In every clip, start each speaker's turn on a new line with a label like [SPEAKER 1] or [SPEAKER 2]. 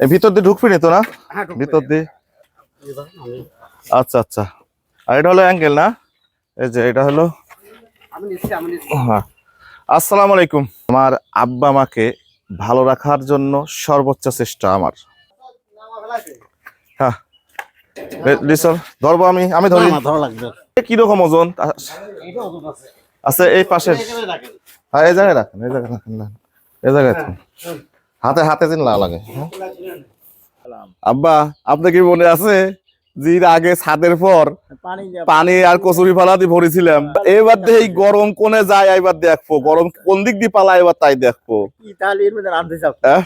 [SPEAKER 1] এই ভিতর দিয়ে ঢুকবি নি তো না?
[SPEAKER 2] হ্যাঁ
[SPEAKER 1] ভিতর দিয়ে? আচ্ছা আচ্ছা। আর এটা হলো অ্যাঙ্গেল না? এই যে এটা হলো?
[SPEAKER 2] আমি নিচ্ছি আমি নিচ্ছি।
[SPEAKER 1] হ্যাঁ। আসসালামু আলাইকুম। আমার আব্বা মাকে ভালো রাখার জন্য সর্বোচ্চ চেষ্টা আমার। হ্যাঁ। লিসন ধরবো আমি আমি ধরি। কীরকম ওজন? আ-
[SPEAKER 2] এটা ওজন আছে
[SPEAKER 1] আছে এই পাশের হ্যাঁ এই জায়গায় রাখেন এই জায়গায় রাখেন না এই জায়গায় রাখেন। হাতে হাতে দিন না লাগে হ্যাঁ? আব্বা আপনি কি মনে আছে এর আগে ছাদের পর
[SPEAKER 2] পানি
[SPEAKER 1] আর কচুরি ফালা দিয়ে ভরেছিলাম? এবার দিয়ে এই গরম কোনে যায় এবার দেখব। গরম কোন দিক দিয়ে পালা এবার তাই দেখব।
[SPEAKER 2] চাও
[SPEAKER 1] হ্যাঁ?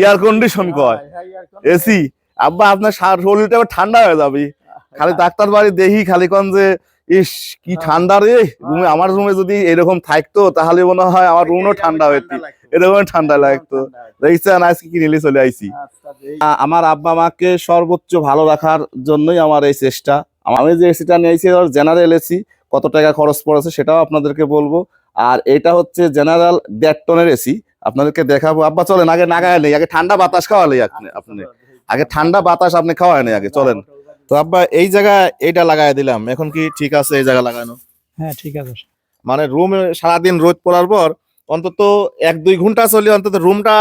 [SPEAKER 1] এয়ার কন্ডিশন কয়। এসি? আব্বা আপনার শরীরটা এবার ঠান্ডা হয়ে যাবে। খালি ডাক্তার বাড়ি দেখি খালি কোন যে ইস কি ঠান্ডা রে। রুমে আমার রুমে যদি এরকম থাকতো তাহলে মনে হয় আমার রুমও ঠান্ডা হইতো। এরকম ঠান্ডা লাগতো। দেখছেন আজকে কি নিলে চলে আইছি। আমার আব্বা মাকে সর্বোচ্চ ভালো রাখার জন্যই আমার এই চেষ্টা। আমি যে এসিটা নিয়েছি জেনারেল এসি কত টাকা খরচ পড়েছে সেটাও আপনাদেরকে বলব। আর এটা হচ্ছে জেনারেল দেড় টনের এসি আপনাদেরকে দেখাবো। আব্বা চলেন আগে নাগায় নেই আগে ঠান্ডা বাতাস খাওয়ালে আপনি আপনি। আগে ঠান্ডা বাতাস আপনি খাওয়ায় নেই আগে চলেন। তো আব্বা এই জায়গায় এইটা লাগাই দিলাম। এখন কি ঠিক আছে এই জায়গা লাগানো?
[SPEAKER 2] হ্যাঁ ঠিক আছে।
[SPEAKER 1] মানে রুমে সারাদিন রোদ পড়ার পর অন্তত এক দুই ঘণ্টা চলে অন্তত রুমটা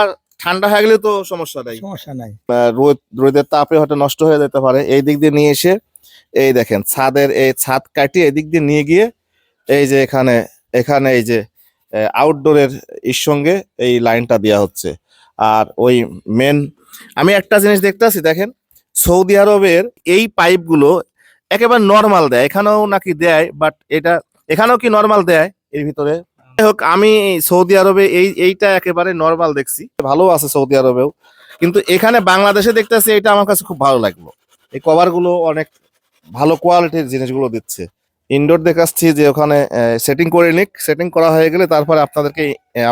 [SPEAKER 1] ঠান্ডা হয়ে গেলে তো সমস্যা নেই।
[SPEAKER 2] সমস্যা নাই।
[SPEAKER 1] রোদ রোদের তাপে হয়তো নষ্ট হয়ে যেতে পারে। এই দিক দিয়ে নিয়ে এসে এই দেখেন ছাদের এই ছাদ কাটিয়ে এই দিক দিয়ে নিয়ে গিয়ে এই যে এখানে এখানে এই যে আউটডোরের এর সঙ্গে এই লাইনটা দেওয়া হচ্ছে। আর ওই মেন আমি একটা জিনিস দেখতে আছি দেখেন সৌদি আরবের এই পাইপগুলো একেবারে নর্মাল দেয়। এখানেও নাকি দেয় বাট এটা এখানেও কি নর্মাল দেয়? এর ভিতরে। যাই হোক, আমি সৌদি আরবে এই, এইটা একেবারে নর্মাল দেখছি। ভালো আছে সৌদি আরবেও। কিন্তু এখানে বাংলাদেশে দেখতেছি এটা আমার কাছে খুব ভালো লাগল। এই কভারগুলো অনেক ভালো কোয়ালিটির জিনিসগুলো দিচ্ছে। ইনডোর দেখাচ্ছি যে ওখানে সেটিং করে নিক। সেটিং করা হয়ে গেলে তারপরে আপনাদেরকে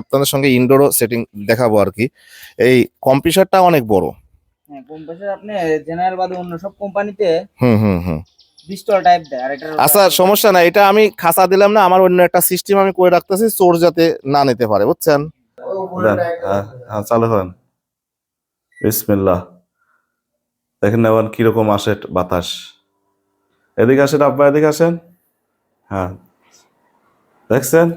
[SPEAKER 1] আপনাদের সঙ্গে ইনডোরও সেটিং দেখাবো আর কি। এই কম্পিউটারটা অনেক বড়।
[SPEAKER 3] হ্যাঁ কম্প্রেসার আপনি জেনারেল বাদে অন্য সব কোম্পানিতে
[SPEAKER 1] হুম হুম হুম।
[SPEAKER 3] পিস্তল টাইপ দেয় আর
[SPEAKER 1] আচ্ছা সমস্যা নাই এটা আমি খাসা দিলাম না আমার অন্য একটা সিস্টেম আমি করে রাখতেছি চোর যাতে না নিতে পারে বুঝছেন? হ্যাঁ, হ্যাঁ, চালু করেন বিসমিল্লাহ। দেখেন কীরকম আসে বাতাস। এদিকে আসেন আব্বা এদিকে আসেন। হ্যাঁ। দেখছেন?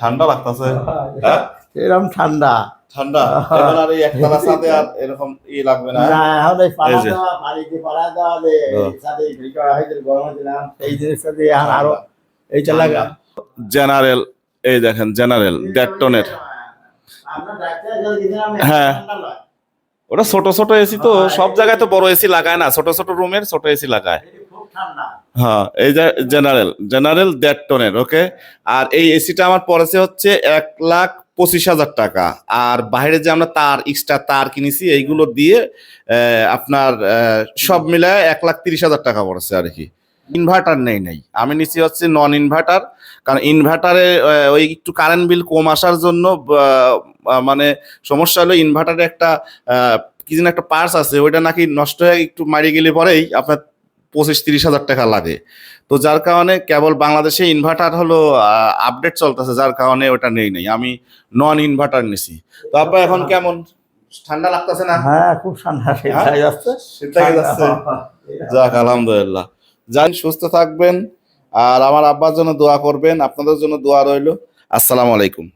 [SPEAKER 1] ঠান্ডা লাগতেছে। হ্যাঁ?
[SPEAKER 2] এরকম ঠান্ডা।
[SPEAKER 1] ঠান্ডা। এখন আর এই একতলা ছাদে আর এরকম ই লাগবে না।
[SPEAKER 2] না এখন এই পাড়া
[SPEAKER 1] এই যে।
[SPEAKER 2] দেওয়া পানি দিয়ে পাড়া দেওয়া যে
[SPEAKER 1] হ্যাঁ।
[SPEAKER 2] গরম দিলাম এই জিনিসটা দিয়ে এখন আরও এইটা লাগা।
[SPEAKER 1] জেনারেল এই দেখেন জেনারেল দেড় টনের হ্যাঁ। ওটা ছোট ছোট এসি তো সব জায়গায় তো বড় এসি লাগায় না ছোট ছোট রুমের ছোট এসি লাগায়।
[SPEAKER 2] এটি খুব ঠান্ডা।
[SPEAKER 1] হ্যাঁ এই যে জেনারেল জেনারেল দেড় টনের ওকে? আর এই এসিটা আমার পড়েছে হচ্ছে এক লাখ পঁচিশ হাজার টাকা। আর বাইরে যে আমরা তার এক্সট্রা তার কিনেছি, এইগুলো দিয়ে আপনার সব মিলায় এক লাখ তিরিশ হাজার টাকা পড়েছে আর কি। ইনভার্টার নেই নেই। আমি নিচ্ছি হচ্ছে নন ইনভার্টার কারণ ইনভার্টারে ওই একটু কারেন্ট বিল কম আসার জন্য মানে সমস্যা হলো ইনভার্টারে একটা কি যেন একটা পার্স আছে, ওইটা নাকি নষ্ট হয়ে একটু মারি গেলে পরেই আপনার পঁচিশ তিরিশ হাজার টাকা লাগে। তো যার কারণে কেবল বাংলাদেশে ইনভার্টার হলো আপডেট চলতেছে যার কারণে ওটা নেই নেই। আমি নন ইনভার্টার নিছি। তো আব্বা এখন কেমন? ঠান্ডা লাগতেছে না?
[SPEAKER 2] হ্যাঁ খুব ঠান্ডা যাচ্ছে
[SPEAKER 1] সেটাই যাচ্ছে যাক আলহামদুলিল্লাহ। যাই সুস্থ থাকবেন। আর আমার আব্বার জন্য দোয়া করবেন। আপনাদের জন্য দোয়া রইল। আসসালামু আলাইকুম।